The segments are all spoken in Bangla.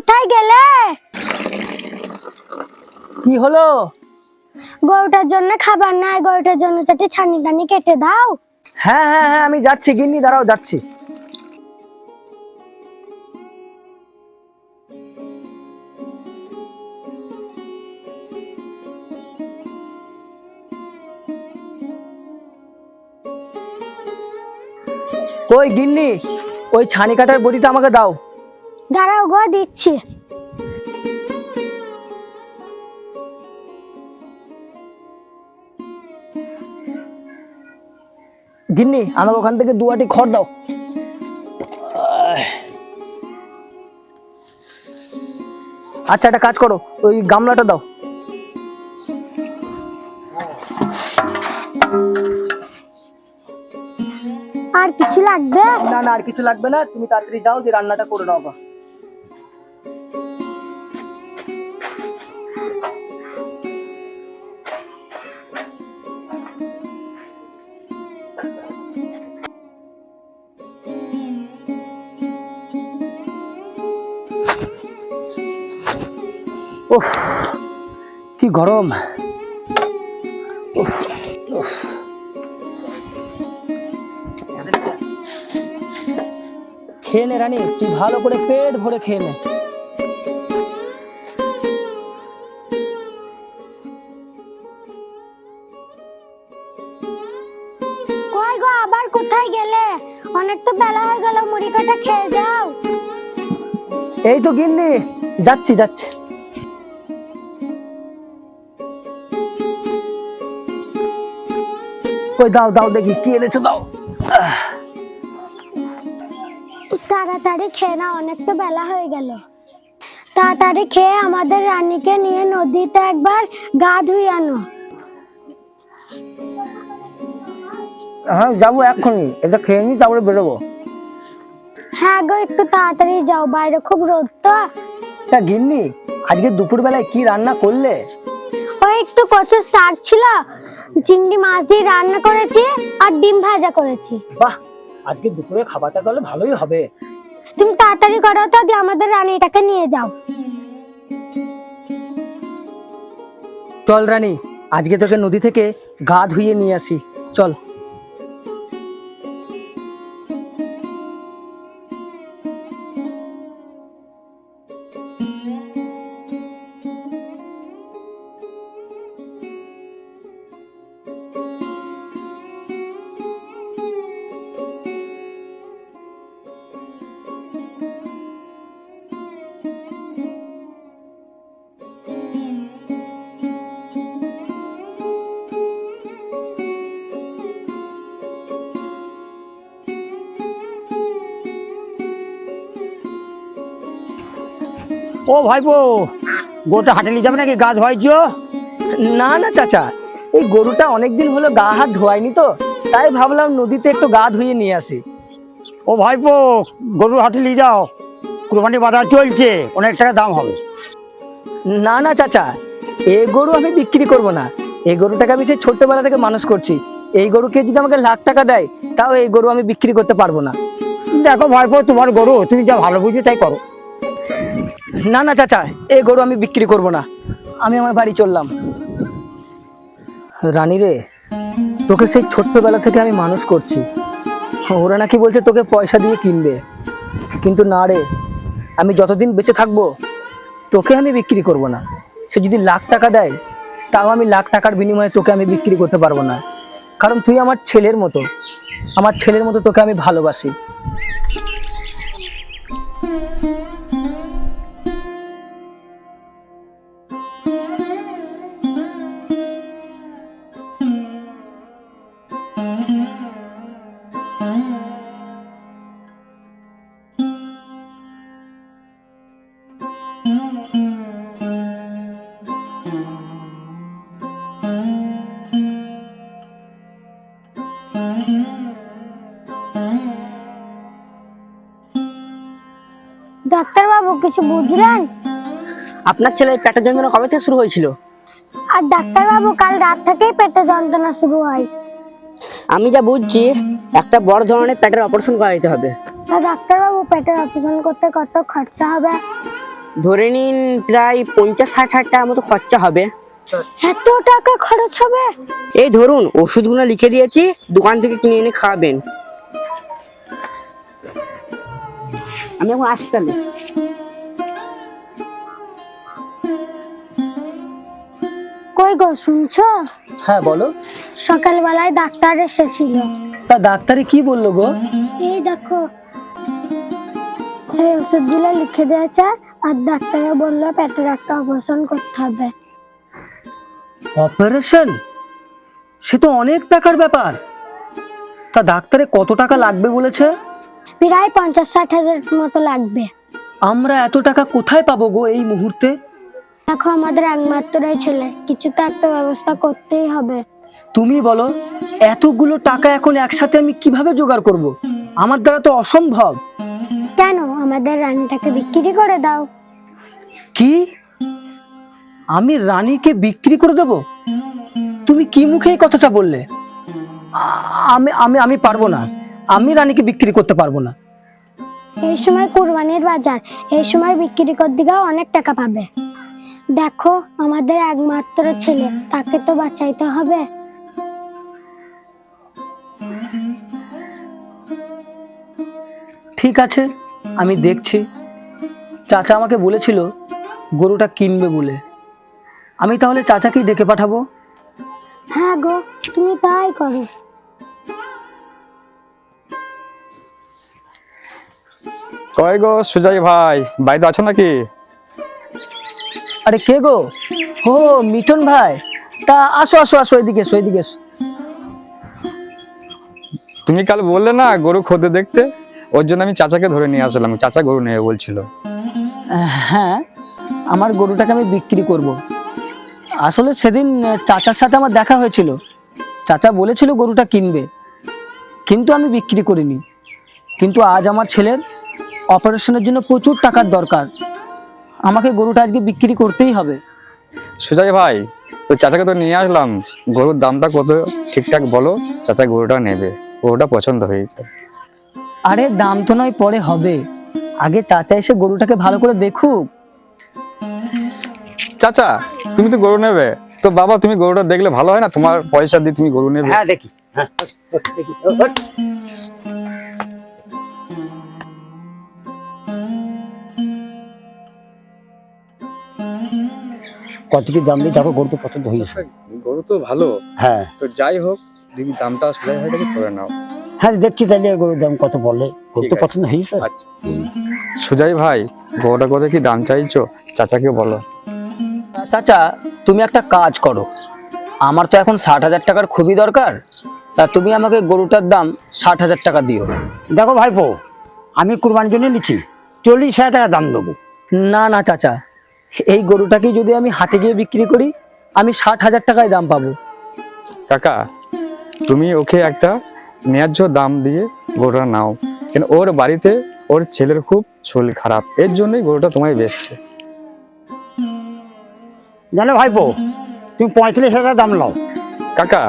কোথায় গেলে? কি হলো? গরুটার জন্য খাবার নাই গরুটার জন্য চারটে ছানি টানি কেটে দাও। হ্যাঁ হ্যাঁ হ্যাঁ আমি যাচ্ছি গিন্নি দাঁড়াও যাচ্ছি। ওই গিন্নি ওই ছানি কাটার বড়িটা আমাকে দাও। দাঁড়াও গো দিচ্ছি। গিন্নি আমাকে ওখান থেকে দুয়াটি খড় দাও। আচ্ছা একটা কাজ করো ওই গামলাটা দাও। আর কিছু লাগবে? না না আর কিছু লাগবে না তুমি তাড়াতাড়ি যাও যে রান্নাটা করে নাও উফ কি গরম। উফ, উফ। খেয়ে নে রানী তুই ভালো করে পেট ভরে খেয়ে নে। কই গো আবার কোথায় গেলে? অনেক তো বেলা হয়ে গেল মুড়ি কাটা খেয়ে যাও। এই তো গিন্নি যাচ্ছি যাচ্ছি। কই দাও দাও দেখি কি এনেছো দাও। তাড়াতাড়ি খেয়ে না অনেক তো বেলা হয়ে গেল। তাড়াতাড়ি খেয়ে আমাদের রানীকে নিয়ে নদীতে একবার গা ধুই আনো। হ্যাঁ যাব এক্ষুনি। এটা খেয়ে নি তারপরে বেরোবো। হ্যাঁ গো একটু তাড়াতাড়ি যাও বাইরে খুব রোদ তো। তা গিন্নি আজকে দুপুরবেলায় কি রান্না করলে? ওই একটু কচু শাক ছিল চিংড়ি মাছ দিয়ে রান্না করেছি আর ডিম ভাজা করেছি। বাহ আজকে দুপুরে খাবারটা তাহলে ভালোই হবে। তুমি তাড়াতাড়ি করো তো দিয়ে আমাদের রানীটাকে নিয়ে যাও। চল রানী আজকে তোকে নদী থেকে গা ধুইয়ে নিয়ে আসি। চল। ও ভাইপো গোটা হাটে নিয়ে যাবে নাকি? গা ধোয়াইছো? না না চাচা এই গরুটা অনেকদিন হলো গা হাত ধোয়ায়নি তো তাই ভাবলাম নদীতে একটু গা ধুইয়ে নিয়ে আসি। ও ভাইপো গরু হাটে নিয়ে যাও। কুরবানি বাজার চলছে অনেক টাকা দাম হবে। না না চাচা এই গরু আমি বিক্রি করব না। এই গরুটাকে আমি সেই ছোট্টবেলা থেকে মানুষ করছি। এই গরুকে যদি আমাকে লাখ টাকা দেয় তাও এই গরু আমি বিক্রি করতে পারব না। দেখো ভাইপো তোমার গরু তুমি যা ভালো বুঝি তাই করো। না না, চাচা, এই গরু আমি বিক্রি করব না। আমি আমার বাড়ি চললাম। রানী রে, তোকে সেই ছোট্টবেলা থেকে আমি মানুষ করছি। ওরা নাকি বলছে তোকে পয়সা দিয়ে কিনবে। কিন্তু না রে, আমি যতদিন বেঁচে থাকব, তোকে আমি বিক্রি করব না। সে যদি লাখ টাকা দেয়, তাও আমি লাখ টাকার বিনিময়ে তোকে আমি বিক্রি করতে পারব না। কারণ তুই আমার ছেলের মতো, আমার ছেলের মতো তোকে আমি ভালোবাসি। কিছু বুঝলেন? আপনার ছেলের পেটের যন্ত্রণা কবে থেকে শুরু হয়েছিল? আর ডাক্তার বাবু কাল রাত থেকেই পেটের যন্ত্রণা শুরু হয়। আমি যা বুঝছি একটা বড় ধরনের পেটের অপারেশন করা যেতে হবে। আর ডাক্তার বাবু পেটের অপারেশন করতে কত খরচা হবে? ধরে নিন প্রায় পঞ্চাশ ষাট হাজার টাকার মতো খরচা হবে। এত টাকা খরচ হবে? এই ধরুন ওষুধগুলো লিখে দিয়েছি দোকান থেকে কিনে এনে খাওয়াবেন। আমি এখন আসি তাহলে। কই গো শুনছো? হ্যাঁ বলো। সকালবেলায় ডাক্তার এসেছিল। তা ডাক্তারে কি বলল গো? এই দেখো এই ওষুধগুলো লিখে দিয়েছে আর ডাক্তারে বলল পেটের একটা অপারেশন করতে হবে। অপারেশন সে তো অনেক টাকার ব্যাপার। তা ডাক্তারে কত টাকা লাগবে বলেছে? প্রায় পঞ্চাশ ষাট হাজার মতো লাগবে। আমরা এত টাকা কোথায় পাবো গো এই মুহূর্তে? দেখো আমাদের একমাত্রই ছেলে। কিছু তো একটা ব্যবস্থা করতেই হবে। তুমি বলো এতগুলো টাকা এখন একসাথে আমি কীভাবে জোগাড় করব। আমার দ্বারা তো অসম্ভব। কেন? আমাদের রানীটাকে বিক্রি করে দাও। কি? আমি রানীকে বিক্রি করে দেব? তুমি কি মুখে এই কথাটা বললে? আমি আমি আমি পারব না। আমি রানীকে বিক্রি করতে পারব না। এই সময় কুরবানির বাজার। এই সময় বিক্রি করে দিকেও অনেক টাকা পাবে। দেখো আমাদের একমাত্র ছেলে তাকে তো বাঁচাইতে হবে। ঠিক আছে আমি দেখছি। চাচা আমাকে বলেছিল গরুটা কিনবে বলে। আমি তাহলে চাচাকেই ডেকে পাঠাবো। হ্যাঁ গো তুমি তাই করো। কয় গো সুজয় ভাই বাড়িতে আছো নাকি? আরে কে গো? ও মিঠুন ভাই। তা আসো আসো আসো এদিকে এসো এদিকে এসো। তুমি কাল বললে না গরু খোদে দেখতে? ওর জন্য আমি চাচাকে ধরে নিয়ে আসলাম। চাচা গরু নেবে বলছিল। হ্যাঁ আমার গরুটাকে আমি বিক্রি করব। আসলে সেদিন চাচার সাথে আমার দেখা হয়েছিল। চাচা বলেছিল গরুটা কিনবে। কিন্তু আমি বিক্রি করিনি। কিন্তু আজ আমার ছেলের অপারেশনের জন্য প্রচুর টাকার দরকার। আমাকে গরুটা আজকে বিক্রি করতেই হবে। সুজয় ভাই তো চাচাকে তো নিয়ে আসলাম। গরুর দামটা কত? ঠিকঠাক বলো চাচা গরুটা নেবে। গরুটা পছন্দ হয়েছে। আরে দাম তো নয় পরে হবে। আগে চাচা এসে গরুটাকে ভালো করে দেখুক। চাচা তুমি তো গরু নেবে। তো বাবা তুমি গরুটা দেখলে ভালো হয় না? তোমার পয়সা দিয়ে তুমি গরু নেবে। হ্যাঁ দেখি। হ্যাঁ দেখি। কত কি দাম দিয়ে দেখো গরু তো পছন্দ হয়েছে। গরু তো ভালো। হ্যাঁ। তো যাই হোক যদি দামটা সুজয় ভাইটাকে করে নাও। হ্যাঁ দেখছি তাহলে গরুর দাম কত বলে। গরু তো পছন্দ হয়েছে। আচ্ছা। সুজয় ভাই গরুটা কত কি দাম চাইছো? চাচাকে বলো। চাচা তুমি একটা কাজ করো। আমার তো এখন ষাট হাজার টাকার খুবই দরকার। তা তুমি আমাকে গরুটার দাম ষাট হাজার টাকা দিও। দেখো ভাইপো আমি কুরবানির জন্য নিচ্ছি। চল্লিশ হাজার টাকা দাম দেবো। না না চাচা। এই গরুটাকে যদি আমি হাটে গিয়ে বিক্রি করি আমি ষাট হাজার টাকায় দাম পাবো। কাকা তুমি ওকে একটা ন্যায্য দাম দিয়ে গরুটা নাও। কেন ওর বাড়িতে ওর ছেলের খুব শরীর খারাপ এর জন্যই গরুটা তোমায় বেচছে। জানো ভাইপো তুমি পঁয়তাল্লিশ হাজার টাকা দাম নাও। কাকা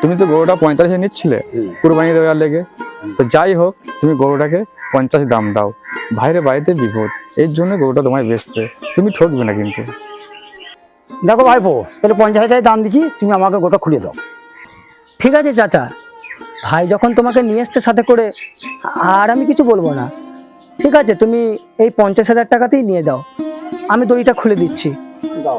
তুমি তো গরুটা পঁয়তাল্লিশে নিচ্ছিলে কুরবানি দেওয়ার লেগে। তো যাই হোক তুমি গরুটাকে পঞ্চাশ দাম দাও। ভাইরে বাড়িতে বিপদ। এর জন্য গরুটা তোমায় বেচছে। তুমি ঠকবে না কিন্তু। দেখো ভাইপো তাহলে পঞ্চাশ হাজার দাম দিচ্ছি তুমি আমাকে গোটা খুলে দাও। ঠিক আছে চাচা ভাই যখন তোমাকে নিয়ে এসছে সাথে করে আর আমি কিছু বলব না। ঠিক আছে তুমি এই পঞ্চাশ হাজার টাকাতেই নিয়ে যাও। আমি দড়িটা খুলে দিচ্ছি। দাও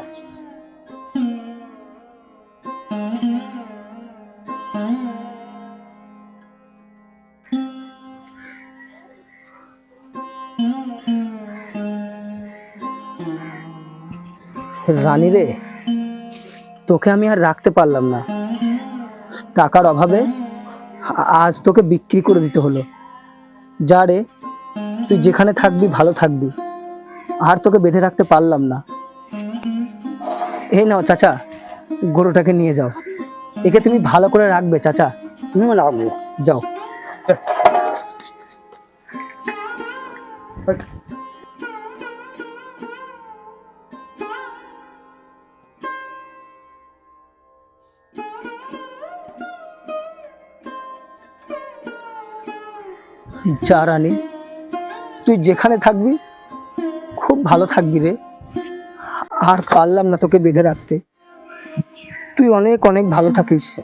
রানী রে তোকে আমি আর রাখতে পারলাম না। টাকার অভাবে আজ তোকে বিক্রি করে দিতে হলো। যা রে, তুই যেখানে থাকবি ভালো থাকবি। আর তোকে বেঁধে রাখতে পারলাম না। এই নাও চাচা, গরুটাকে নিয়ে যাও। একে তুমি ভালো করে রাখবে চাচা। তুমি যাও। যা রানী, তুই যেখানে থাকবি, খুব ভালো থাকবি রে। আর পারলাম না তোকে বেঁধে রাখতে। তুই অনেক অনেক ভালো থাকিস।